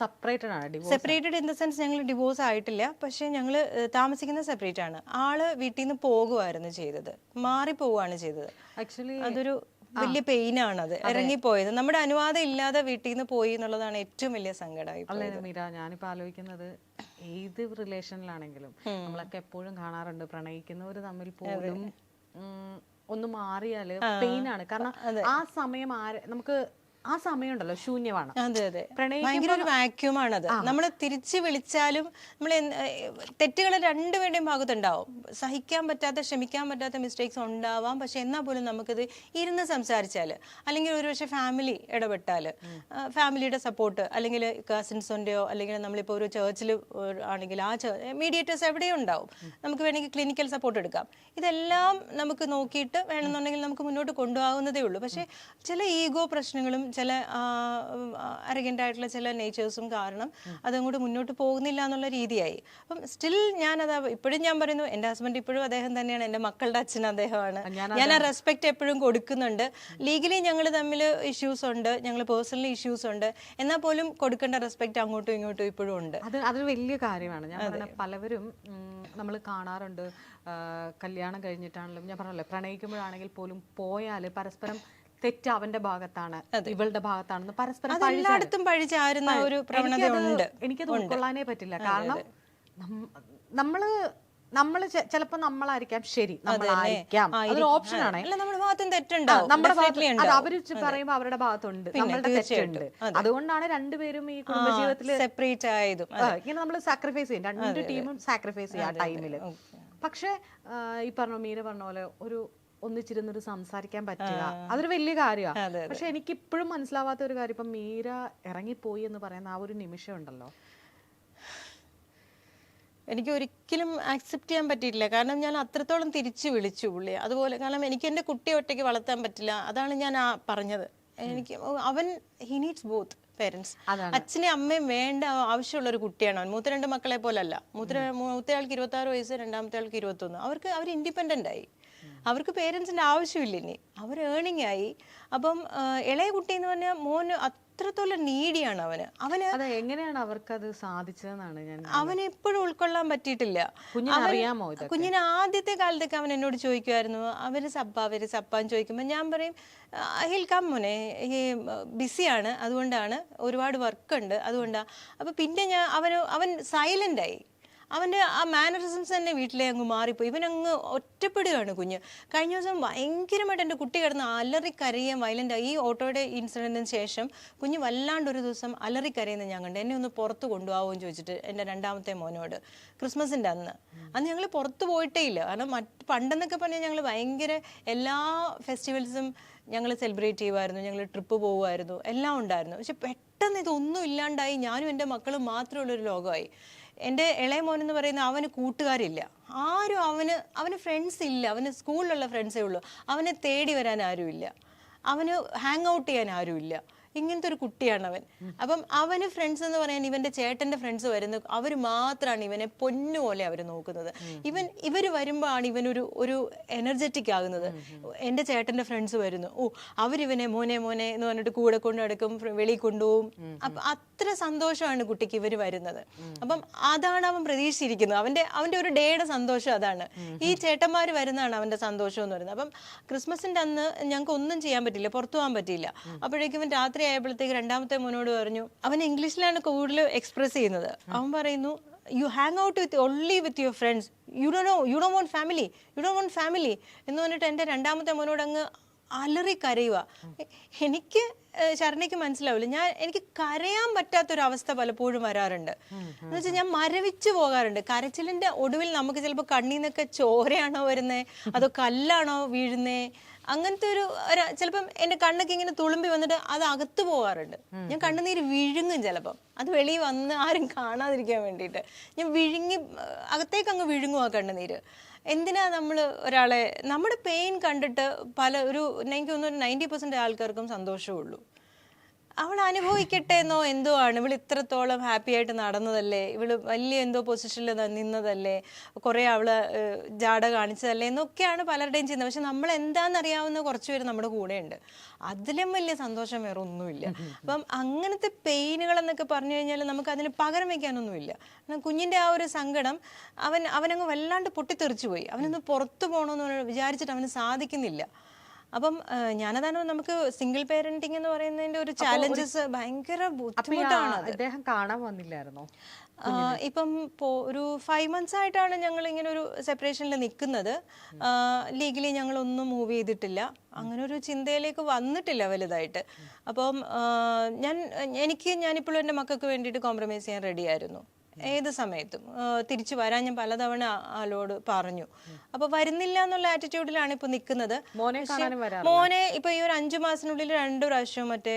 Separated ആണ് separated in the sense ഞങ്ങൾ divorce ആയിട്ടില്ല. പക്ഷെ ഞങ്ങൾ താമസിക്കുന്ന സെപ്പറേറ്റ് ആണ്. ആൾ വീട്ടിൽ നിന്ന് പോകുമായിരുന്നു ചെയ്തത്. മാറി പോവുകയാണ് ചെയ്തത്. ആക്ച്വലി അതൊരു വലിയ പെയിൻ ആണത് ഇറങ്ങിപ്പോയത്. നമ്മുടെ അനുവാദം ഇല്ലാതെ വീട്ടിൽ നിന്ന് പോയി എന്നുള്ളതാണ് ഏറ്റവും വലിയ സങ്കടമായി മീര ആലോചിക്കുന്നത് ഏത് റിലേഷനിലാണെങ്കിലും നമ്മളൊക്കെ എപ്പോഴും കാണാറുണ്ട് പ്രണയിക്കുന്നവർ തമ്മിൽ പോലും ഒന്ന് മാറിയാൽ പെയിൻ ആണ്. കാരണം ആ സമയം ആര് നമുക്ക് ആ സമയമുണ്ടല്ലോ ശൂന്യമാണ്. അതെ അതെ. ഭയങ്കര ഒരു വാക്യൂം അത് നമ്മൾ തിരിച്ചു വിളിച്ചാലും നമ്മൾ തെറ്റുകൾ രണ്ടുപേരുടെയും ഭാഗത്തുണ്ടാവും. സഹിക്കാൻ പറ്റാത്ത ക്ഷമിക്കാൻ പറ്റാത്ത മിസ്റ്റേക്സ് ഉണ്ടാവാം. പക്ഷെ എന്നാൽ പോലും നമുക്കിത് ഇരുന്ന് സംസാരിച്ചാൽ അല്ലെങ്കിൽ ഒരുപക്ഷെ ഫാമിലി ഇടപെട്ടാൽ ഫാമിലിയുടെ സപ്പോർട്ട് അല്ലെങ്കിൽ കസിൻസിന്റെയോ അല്ലെങ്കിൽ നമ്മളിപ്പോൾ ഒരു ചേർച്ചിൽ ആണെങ്കിൽ ആ മീഡിയേറ്റേഴ്സ് എവിടെയും ഉണ്ടാവും. നമുക്ക് വേണമെങ്കിൽ ക്ലിനിക്കൽ സപ്പോർട്ട് എടുക്കാം. ഇതെല്ലാം നമുക്ക് നോക്കിയിട്ട് വേണമെന്നുണ്ടെങ്കിൽ നമുക്ക് മുന്നോട്ട് കൊണ്ടുപോകുന്നതേ ഉള്ളൂ. പക്ഷേ ചില ഈഗോ പ്രശ്നങ്ങളും ചില അരഗന്റ് ആയിട്ടുള്ള ചില നേച്ചേഴ്സും കാരണം അതങ്ങോട്ട് മുന്നോട്ട് പോകുന്നില്ല എന്നുള്ള രീതിയായി. അപ്പം സ്റ്റിൽ ഞാനത് ഇപ്പോഴും ഞാൻ പറയുന്നു എന്റെ ഹസ്ബൻഡ് ഇപ്പോഴും അദ്ദേഹം തന്നെയാണ് എന്റെ മക്കളുടെ അച്ഛൻ അദ്ദേഹമാണ്. ഞാൻ ആ റെസ്പെക്റ്റ് എപ്പോഴും കൊടുക്കുന്നുണ്ട്. ലീഗലി ഞങ്ങൾ തമ്മിൽ ഇഷ്യൂസ് ഉണ്ട് ഞങ്ങൾ പേഴ്സണൽ ഇഷ്യൂസ് ഉണ്ട്. എന്നാൽ പോലും കൊടുക്കേണ്ട റെസ്പെക്റ്റ് അങ്ങോട്ടും ഇങ്ങോട്ടും ഇപ്പോഴും ഉണ്ട്. അത് അതൊരു വലിയ കാര്യമാണ്. ഞാൻ പലവരും നമ്മൾ കാണാറുണ്ട് കല്യാണം കഴിഞ്ഞിട്ടാണെങ്കിലും ഞാൻ പറഞ്ഞല്ലോ പ്രണയിക്കുമ്പോഴാണെങ്കിൽ പോലും പോയാൽ പരസ്പരം തെറ്റ് അവന്റെ ഭാഗത്താണ് ഇവളുടെ ഭാഗത്താണെന്ന് പരസ്പരം പഴി എല്ലായിടത്തും പഴിചാരുന്ന ഒരു പ്രവണതയുണ്ട് എനിക്കത് ഉൾക്കൊള്ളാനേ പറ്റില്ല. കാരണം നമ്മൾ നമ്മൾ ചെ- ചിലപ്പോ നമ്മളായിരിക്കാം. ശരി നമ്മളായിരിക്കാം. അതൊരു ഓപ്ഷൻ ആണ്. നമ്മുടെ അത്. അവർ പറയുമ്പോ അവരുടെ ഭാഗത്തുണ്ട്. നമ്മളുടെ തെറ്റുണ്ട്. അതുകൊണ്ടാണ് രണ്ടുപേരും ഈ കുടുംബജീവിതത്തിൽ സെപ്പറേറ്റ് ആയതും. ഇങ്ങനെ നമ്മൾ സാക്രിഫൈസ് ചെയ്യും. രണ്ട് ടീമും സാക്രിഫൈസ് ചെയ്യും ആ ടൈമിൽ പക്ഷെ ഈ പറഞ്ഞ മീര പറഞ്ഞ പോലെ ഒരു ഒന്നിച്ചിരുന്നൊരു സംസാരിക്കാൻ പറ്റുക. അതൊരു വലിയ കാര്യമാണ് പക്ഷെ എനിക്ക് ഇപ്പോഴും മനസ്സിലാവാത്ത ഒരു കാര്യം. ഇപ്പൊ മീര ഇറങ്ങിപ്പോയി എന്ന് പറയുന്ന ആ ഒരു നിമിഷം ഉണ്ടല്ലോ. എനിക്ക് ഒരിക്കലും ആക്സെപ്റ്റ് ചെയ്യാൻ പറ്റിയില്ല കാരണം ഞാൻ അത്രത്തോളം തിരിച്ചു വിളിച്ചു പുള്ളി അതുപോലെ കാരണം എനിക്ക് എന്റെ കുട്ടിയെ ഒറ്റയ്ക്ക് വളർത്താൻ പറ്റില്ല. അതാണ് ഞാൻ ആ പറഞ്ഞത്. എനിക്ക് അവൻ ഹി നീഡ്സ് ബോത്ത് പേരൻസ്. അച്ഛനെ അമ്മയും വേണ്ട ആവശ്യമുള്ള ഒരു കുട്ടിയാണ് അവൻ. മൂത്ത രണ്ട് മക്കളെ പോലല്ല. മൂത്ത മൂത്തയാൾക്ക് ഇരുപത്തി ആറ് വയസ്സ് രണ്ടാമത്തെ ആൾക്ക് ഇരുപത്തൊന്ന്. അവർക്ക് അവർ ഇൻഡിപെൻഡന്റ് ആയി. അവർക്ക് പേരൻസിന്റെ ആവശ്യമില്ല ഇനി. അവർ ഏണിംഗ് ആയി. അപ്പം ഇളയ കുട്ടി എന്ന് പറഞ്ഞാൽ മോന് അത്രത്തോളം നീഡിയാണ് അവന്. അവന് എങ്ങനെയാണ് അത് സാധിച്ചതെന്നാണ് ഞാൻ അവന് എപ്പോഴും ഉൾക്കൊള്ളാൻ പറ്റിയിട്ടില്ല. കുഞ്ഞിന് അറിയാമോ? കുഞ്ഞിന് ആദ്യത്തെ കാലത്തൊക്കെ അവൻ എന്നോട് ചോദിക്കുമായിരുന്നു അവർ സബ്ബ അവർ സബ്ബാന്ന് ചോദിക്കുമ്പോൾ ഞാൻ പറയും ഹിൽ കം മോനെ. ഈ ബിസിയാണ് അതുകൊണ്ടാണ് ഒരുപാട് വർക്ക് ഉണ്ട്. അതുകൊണ്ടാണ് അപ്പൊ പിന്നെ ഞാൻ അവന് അവൻ സൈലന്റ് ആയി. അവന്റെ ആ മാനറിസംസ് തന്നെ വീട്ടിലെ അങ്ങ് മാറിപ്പോയി. ഇവനങ്ങ് ഒറ്റപ്പെടുകയാണ് കുഞ്ഞ്. കഴിഞ്ഞ ദിവസം ഭയങ്കരമായിട്ട് എന്റെ കുട്ടി കിടന്ന് അലറി കരയുകയും വയലന്റ് ഈ ഓട്ടോയുടെ ഇൻസിഡന്റിന് ശേഷം കുഞ്ഞ് വല്ലാണ്ട് ഒരു ദിവസം അലറി ഞാൻ കണ്ടു. എന്നെ ഒന്ന് പുറത്ത് കൊണ്ടുപോകുമോ എന്ന് ചോദിച്ചിട്ട് എന്റെ രണ്ടാമത്തെ മോനോട് ക്രിസ്മസിന്റെ അന്ന്. അന്ന് ഞങ്ങൾ പുറത്ത് പോയിട്ടേ ഇല്ല. കാരണം മറ്റ് പണ്ടെന്നൊക്കെ പറഞ്ഞാൽ ഞങ്ങൾ ഭയങ്കര എല്ലാ ഫെസ്റ്റിവൽസും ഞങ്ങൾ സെലിബ്രേറ്റ് ചെയ്യുമായിരുന്നു ഞങ്ങൾ ട്രിപ്പ് പോകുമായിരുന്നു എല്ലാം ഉണ്ടായിരുന്നു. പക്ഷെ പെട്ടെന്ന് ഇതൊന്നും ഇല്ലാണ്ടായി. ഞാനും എന്റെ മക്കളും മാത്രമുള്ളൊരു ലോകമായി. എന്റെ ഇളയ മോൻ എന്ന് പറയുന്ന അവന് കൂട്ടുകാരില്ല. ആരും അവന് അവന് ഫ്രണ്ട്സ് ഇല്ല. അവന് സ്കൂളിലുള്ള ഫ്രണ്ട്സേ ഉള്ളൂ. അവനെ തേടി വരാൻ ആരുമില്ല. അവന് ഹാങ് ഔട്ട് ചെയ്യാൻ ആരുമില്ല. ഇങ്ങനത്തെ ഒരു കുട്ടിയാണ് അവൻ. അപ്പം അവന് ഫ്രണ്ട്സ് എന്ന് പറയാൻ ഇവന്റെ ചേട്ടന്റെ ഫ്രണ്ട്സ് വരുന്ന അവർ മാത്രമാണ് ഇവനെ പൊന്നുപോലെ അവർ നോക്കുന്നത്. ഇവൻ ഇവർ വരുമ്പോഴാണ് ഇവനൊരു ഒരു എനർജറ്റിക് ആകുന്നത്. എന്റെ ചേട്ടന്റെ ഫ്രണ്ട്സ് വരുന്നു. ഓ അവരിവനെ മോനെ മോനെ എന്ന് പറഞ്ഞിട്ട് കൂടെ കൊണ്ടു നടക്കും വെളിയിൽ കൊണ്ടുപോകും അപ്പൊ അത്ര സന്തോഷമാണ് കുട്ടിക്ക് ഇവർ വരുന്നത്. അപ്പം അതാണ് അവൻ പ്രതീക്ഷിച്ചിരിക്കുന്നത്. അവന്റെ അവന്റെ ഒരു ഡേയുടെ സന്തോഷം അതാണ്. ഈ ചേട്ടന്മാർ വരുന്നതാണ് അവന്റെ സന്തോഷം എന്ന് പറയുന്നത്. അപ്പം ക്രിസ്മസിന്റെ അന്ന് ഞങ്ങൾക്ക് ഒന്നും ചെയ്യാൻ പറ്റില്ല പുറത്തു പോകാൻ പറ്റിയില്ല. അപ്പോഴേക്കും ഇവൻ രാത്രി ആയപ്പോഴത്തേക്ക് രണ്ടാമത്തെ മോനോട് പറഞ്ഞു അവൻ ഇംഗ്ലീഷിലാണ് കൂടുതൽ എക്സ്പ്രസ് ചെയ്യുന്നത്. അവൻ പറയുന്നു you hang out with only with your friends you do no you do want family you do want family എന്ന് പറഞ്ഞിട്ട് എന്റെ രണ്ടാമത്തെ മോനോട് അങ്ങ് അലറി കരയുക എനിക്ക് ശരണയ്ക്ക് മനസ്സിലാവില്ല. ഞാൻ എനിക്ക് കരയാൻ പറ്റാത്തൊരവസ്ഥ പലപ്പോഴും വരാറുണ്ട്. എന്ന് വെച്ചാൽ ഞാൻ മരവിച്ച് പോകാറുണ്ട്. കരച്ചിലിന്റെ ഒടുവിൽ നമുക്ക് ചിലപ്പോൾ കണ്ണിൽ നിന്നൊക്കെ ചോരയാണോ വരുന്നത് അതോ കല്ലാണോ വീഴുന്നേ? അങ്ങനത്തെ ഒരു ചിലപ്പം എന്റെ കണ്ണൊക്കെ ഇങ്ങനെ തുളുമ്പി വന്നിട്ട് അത് അകത്തു പോകാറുണ്ട് ഞാൻ കണ്ണുനീര് വിഴുങ്ങും ചിലപ്പം. അത് വെളിയിൽ വന്ന് ആരും കാണാതിരിക്കാൻ വേണ്ടിയിട്ട്. ഞാൻ വിഴുങ്ങി അകത്തേക്ക് അങ്ങ് വിഴുങ്ങും ആ കണ്ണുനീര്. എന്തിനാ നമ്മൾ ഒരാളെ നമ്മുടെ പെയിൻ കണ്ടിട്ട് പല ഒരു എനിക്ക് തോന്നുന്നു നയന്റി പെർസെന്റ് ആൾക്കാർക്കും സന്തോഷമുള്ളൂ അവൾ അനുഭവിക്കട്ടെ എന്നോ എന്തോ ആണ്. ഇവൾ ഇത്രത്തോളം ഹാപ്പി ആയിട്ട് നടന്നതല്ലേ? ഇവൾ വലിയ എന്തോ പൊസിഷനിൽ നിന്നതല്ലേ? കുറെ അവൾ ജാട കാണിച്ചതല്ലേ? എന്നൊക്കെയാണ് പലരുടെയും ചെയ്യുന്നത് പക്ഷെ നമ്മൾ എന്താണെന്നറിയാവുന്ന കുറച്ച് പേര് നമ്മുടെ കൂടെ ഉണ്ട് അതിലും വലിയ സന്തോഷം വേറെ ഒന്നുമില്ല അപ്പം അങ്ങനത്തെ പെയിനുകൾ എന്നൊക്കെ പറഞ്ഞു കഴിഞ്ഞാൽ നമുക്ക് അതിന് പകരം വെക്കാനൊന്നുമില്ല. കാരണം കുഞ്ഞിന്റെ ആ ഒരു സങ്കടം അവൻ അവനങ്ങ് വല്ലാണ്ട് പൊട്ടിത്തെറിച്ചു പോയി. അവനൊന്ന് പുറത്തു പോകണമെന്ന് വിചാരിച്ചിട്ട് അവന് സാധിക്കുന്നില്ല. അപ്പം ഞാനതാണ് നമുക്ക് സിംഗിൾ പേരന്റിങ് എന്ന് പറയുന്നതിന്റെ ഒരു ചാലഞ്ചസ് ഭയങ്കര ബുദ്ധിമുട്ടാണ് അദ്ദേഹം കാണാൻ വന്നില്ലായിരുന്നോ? ഇപ്പം ഒരു ഫൈവ് മന്ത്സ് ആയിട്ടാണ് ഞങ്ങൾ ഇങ്ങനെ ഒരു സെപ്പറേഷനിൽ നിൽക്കുന്നത് ലീഗലി ഞങ്ങൾ ഒന്നും മൂവ് ചെയ്തിട്ടില്ല. അങ്ങനെ ഒരു ചിന്തയിലേക്ക് വന്നിട്ടില്ല വലുതായിട്ട്. അപ്പം ഞാൻ എനിക്ക് ഞാനിപ്പോഴും എന്റെ മക്കൾക്ക് വേണ്ടിയിട്ട് കോംപ്രമൈസ് ചെയ്യാൻ റെഡി ആയിരുന്നു. ഏത് സമയത്തും. തിരിച്ചു വരാൻ ഞാൻ പലതവണ ആളോട് പറഞ്ഞു. അപ്പൊ വരുന്നില്ല എന്നുള്ള ആറ്റിറ്റ്യൂഡിലാണ് ഇപ്പൊ നിൽക്കുന്നത് മോനെ ഇപ്പൊ ഈ ഒരു അഞ്ചു മാസത്തിനുള്ളിൽ രണ്ടു പ്രാവശ്യം മറ്റേ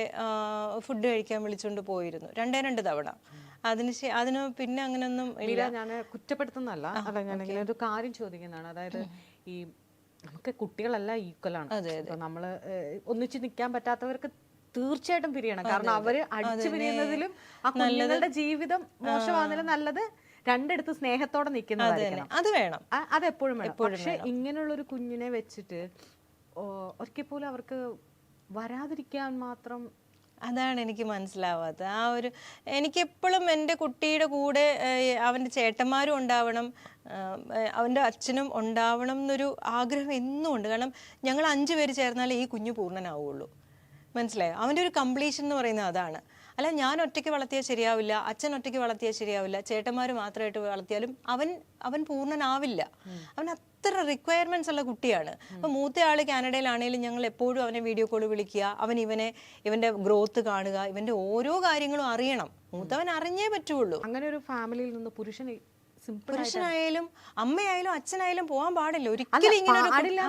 ഫുഡ് കഴിക്കാൻ വിളിച്ചുകൊണ്ട് പോയിരുന്നു. രണ്ടേ രണ്ട് തവണ. അതിന് അതിന് പിന്നെ അങ്ങനെയൊന്നും ഇല്ല. ഞാൻ കുറ്റപ്പെടുത്തുന്നല്ല അല്ല ഞാൻ ഒരു കാര്യം ചോദിക്കുന്നതാണ്. അതായത് ഈ നമുക്ക് കുട്ടികളെല്ലാം ഈക്വൽ ആണ്. ഏഹ്, ഒന്നിച്ച് നിൽക്കാൻ പറ്റാത്തവർക്ക് തീർച്ചയായിട്ടും പിരിയണം. കാരണം അവർ അടിച്ചു പിരിയുന്നതിലും ആ കുഞ്ഞുങ്ങളുടെ ജീവിതം മോശമാകുന്നതിലും നല്ലത് രണ്ടിടത്ത് സ്നേഹത്തോടെ നിൽക്കുന്നതായിരിക്കണം അത് വേണം. അത് അതെപ്പോഴും വേണം. പക്ഷെ ഇങ്ങനെയുള്ള ഒരു കുഞ്ഞിനെ വെച്ചിട്ട് ഒരിക്കൽ പോലും അവർക്ക് വരാതിരിക്കാൻ മാത്രം അതാണ് എനിക്ക് മനസ്സിലാവാത്തത്. ആ ഒരു എനിക്കെപ്പോഴും എന്റെ കുട്ടിയുടെ കൂടെ അവന്റെ ചേട്ടന്മാരും ഉണ്ടാവണം അവന്റെ അച്ഛനും ഉണ്ടാവണം എന്നൊരു ആഗ്രഹം എന്നും ഉണ്ട്. കാരണം ഞങ്ങൾ അഞ്ചു പേര് ചേർന്നാലേ ഈ കുഞ്ഞു പൂർണനാവുള്ളൂ. മനസ്സിലായോ? അവന്റെ ഒരു കംപ്ലീഷൻ എന്ന് പറയുന്നത് അതാണ്. അല്ല ഞാൻ ഒറ്റയ്ക്ക് വളർത്തിയാൽ ശരിയാവില്ല അച്ഛൻ ഒറ്റയ്ക്ക് വളർത്തിയാൽ ശരിയാവില്ല ചേട്ടന്മാർ മാത്രമായിട്ട് വളർത്തിയാലും അവൻ അവൻ പൂർണനാവില്ല. അവൻ അത്ര റിക്വയർമെന്റ്സ് ഉള്ള കുട്ടിയാണ്. അപ്പൊ മൂത്ത ആൾ കാനഡയിലാണെങ്കിലും ഞങ്ങൾ എപ്പോഴും അവനെ വീഡിയോ കോൾ വിളിക്കുക അവൻ ഇവനെ ഇവന്റെ ഗ്രോത്ത് കാണുക ഇവന്റെ ഓരോ കാര്യങ്ങളും അറിയണം. മൂത്തവൻ അറിഞ്ഞേ പറ്റുള്ളൂ. അങ്ങനെ ഒരു ഫാമിലിയിൽ നിന്ന് പുരുഷൻ പുരുഷനായാലും അമ്മയായാലും അച്ഛനായാലും പോകാൻ പാടില്ല. പാടില്ല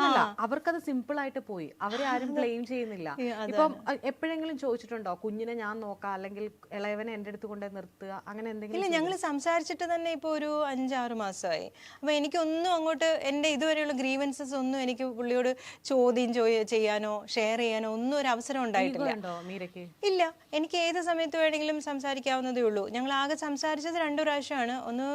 അവർക്കത് സിമ്പിൾ ആയിട്ട് പോയി. അവരെ ആരും ബ്ലെയിം ചെയ്യുന്നില്ല. ഇപ്പം എപ്പോഴെങ്കിലും ചോദിച്ചിട്ടുണ്ടോ? കുഞ്ഞിനെ ഞാൻ നോക്കാം അല്ലെങ്കിൽ ഇളയവനെ എന്റെ അടുത്ത് കൊണ്ടേ നിർത്തുക അങ്ങനെ എന്തെങ്കിലും ഇല്ല ഞങ്ങൾ സംസാരിച്ചിട്ട് തന്നെ ഇപ്പോൾ ഒരു അഞ്ചാറ് മാസമായി. അപ്പൊ എനിക്കൊന്നും അങ്ങോട്ട് എന്റെ ഇതുവരെയുള്ള ഗ്രീവൻസസ് ഒന്നും എനിക്ക് പുള്ളിയോട് ചോദ്യം ചെയ്യാനോ ഷെയർ ചെയ്യാനോ ഒന്നും ഒരു അവസരം ഉണ്ടായിട്ടില്ല. ഇല്ല. എനിക്ക് ഏത് സമയത്ത് വേണമെങ്കിലും സംസാരിക്കാവുന്നതേ ഉള്ളൂ. ഞങ്ങൾ ആകെ സംസാരിച്ചത് രണ്ടു പ്രാവശ്യമാണ്. ഒന്ന്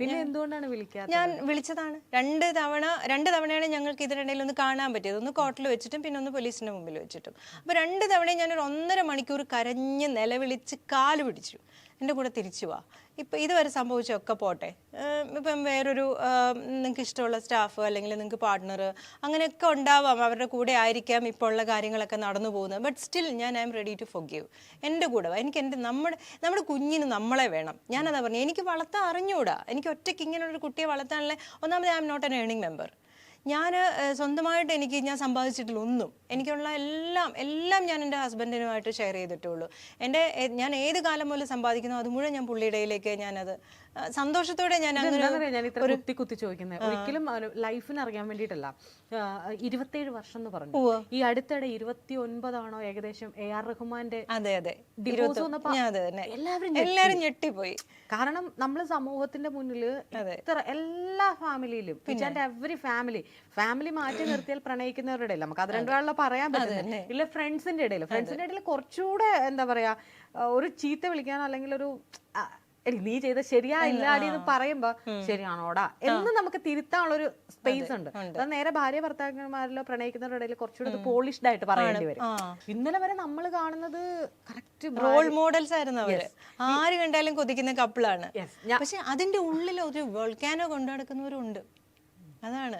പിന്നെ എന്തുകൊണ്ടാണ് വിളിക്കാത്തത്? ഞാൻ വിളിച്ചതാണ്. രണ്ട് തവണ രണ്ട് തവണയാണ് ഞങ്ങൾക്ക് ഇതിനിടയിൽ ഒന്ന് കാണാൻ പറ്റിയത്. ഒന്ന് കോർട്ടിൽ വെച്ചിട്ടും പിന്നെ ഒന്ന് പോലീസിന്റെ മുമ്പിൽ വെച്ചിട്ടും. അപ്പൊ രണ്ട് തവണയും ഞാനൊരു ഒന്നര മണിക്കൂർ കരഞ്ഞ് നിലവിളിച്ച് കാൽ പിടിച്ചു. എന്റെ കൂടെ തിരിച്ചു വാ. ഇപ്പം ഇതുവരെ സംഭവിച്ചൊക്കെ പോട്ടെ. ഇപ്പം വേറൊരു നിങ്ങൾക്ക് ഇഷ്ടമുള്ള സ്റ്റാഫ് അല്ലെങ്കിൽ നിങ്ങൾക്ക് പാർട്ട്ണർ അങ്ങനെയൊക്കെ ഉണ്ടാവാം. അവരുടെ കൂടെ ആയിരിക്കാം ഇപ്പോൾ ഉള്ള കാര്യങ്ങളൊക്കെ നടന്നു പോകുന്നത്. ബട്ട് സ്റ്റിൽ ഞാൻ I am ready to for എന്റെ കൂടെ വാ. എനിക്ക് എന്റെ നമ്മുടെ നമ്മുടെ കുഞ്ഞിന് നമ്മളെ വേണം. ഞാനതാ പറഞ്ഞു എനിക്ക് വളർത്താൻ അറിഞ്ഞുകൂടാ എനിക്ക് ഒറ്റയ്ക്ക് ഇങ്ങനെയുള്ളൊരു കുട്ടിയെ വളർത്താനുള്ള ഒന്നാമത് I am not an earning member ഞാൻ സ്വന്തമായിട്ട് എനിക്ക് ഞാൻ സമ്പാദിച്ചിട്ടില്ല ഒന്നും എനിക്കുള്ള എല്ലാം എല്ലാം ഞാൻ എന്റെ ഹസ്ബൻഡിനുമായിട്ട് ഷെയർ ചെയ്തിട്ടുള്ളൂ. എന്റെ ഞാൻ ഏത് കാലം മുതൽ സമ്പാദിക്കുന്നു അത് മുഴുവൻ ഞാൻ പുള്ളിയുടെ ഇടയിലേക്ക് ഞാനത് സന്തോഷത്തോടെ ഞാൻ അങ്ങനെ ഞാൻ ഇത്ര കുത്തി കുത്തി ചോദിക്കുന്നത് ഒരിക്കലും ലൈഫിന് അറിയാൻ വേണ്ടിയിട്ടല്ല. ഇരുപത്തേഴ് വർഷം എന്ന് പറഞ്ഞു. ഈ അടുത്തിടെ ഇരുപത്തി ഒൻപതാണോ ഏകദേശം എ ആർ റഹ്മാന്റെ അതെ അതെ. എല്ലാവരും എല്ലാവരും ഞെട്ടിപ്പോയി. കാരണം നമ്മൾ സമൂഹത്തിന്റെ മുന്നിൽ ഇത്ര എല്ലാ ഫാമിലിയിലും എവറി ഫാമിലി ഫാമിലി മാറ്റി നിർത്തിയാൽ പ്രണയിക്കുന്നവരുടെ ഇടയിൽ നമുക്ക് അത്. രണ്ടുപേരുള്ള പറയാൻ പറ്റില്ല ഇല്ല ഫ്രണ്ട്സിന്റെ ഇടയിൽ. ഫ്രണ്ട്സിന്റെ ഇടയിൽ കുറച്ചുകൂടെ എന്താ പറയാ ഒരു ചീത്ത വിളിക്കാനോ അല്ലെങ്കിൽ ഒരു എടി നീ ചെയ്ത ശരിയായില്ല അടി എന്ന് പറയുമ്പോ ശരിയാണോടാ? എന്ന് നമുക്ക് തിരുത്താനുള്ള ഒരു സ്പേസ് ഉണ്ട്. അത് നേരെ ഭാര്യ ഭർത്താക്കന്മാരിലോ പ്രണയിക്കുന്നവരുടെ ഇടയിൽ കുറച്ചുകൂടെ പോളിഷ്ഡ് ആയിട്ട് പറയേണ്ടി വരും. ഇന്നലെ വരെ നമ്മൾ കാണുന്നത് കറക്റ്റ് റോൾ മോഡൽസ് ആയിരുന്നു അവർ. ആര് കണ്ടാലും കൊതിക്കുന്ന കപ്പിളാണ് പക്ഷെ അതിന്റെ ഉള്ളിൽ ഒരു വോൾക്കാനോ കൊണ്ടു നടക്കുന്നവരുണ്ട് അതാണ്.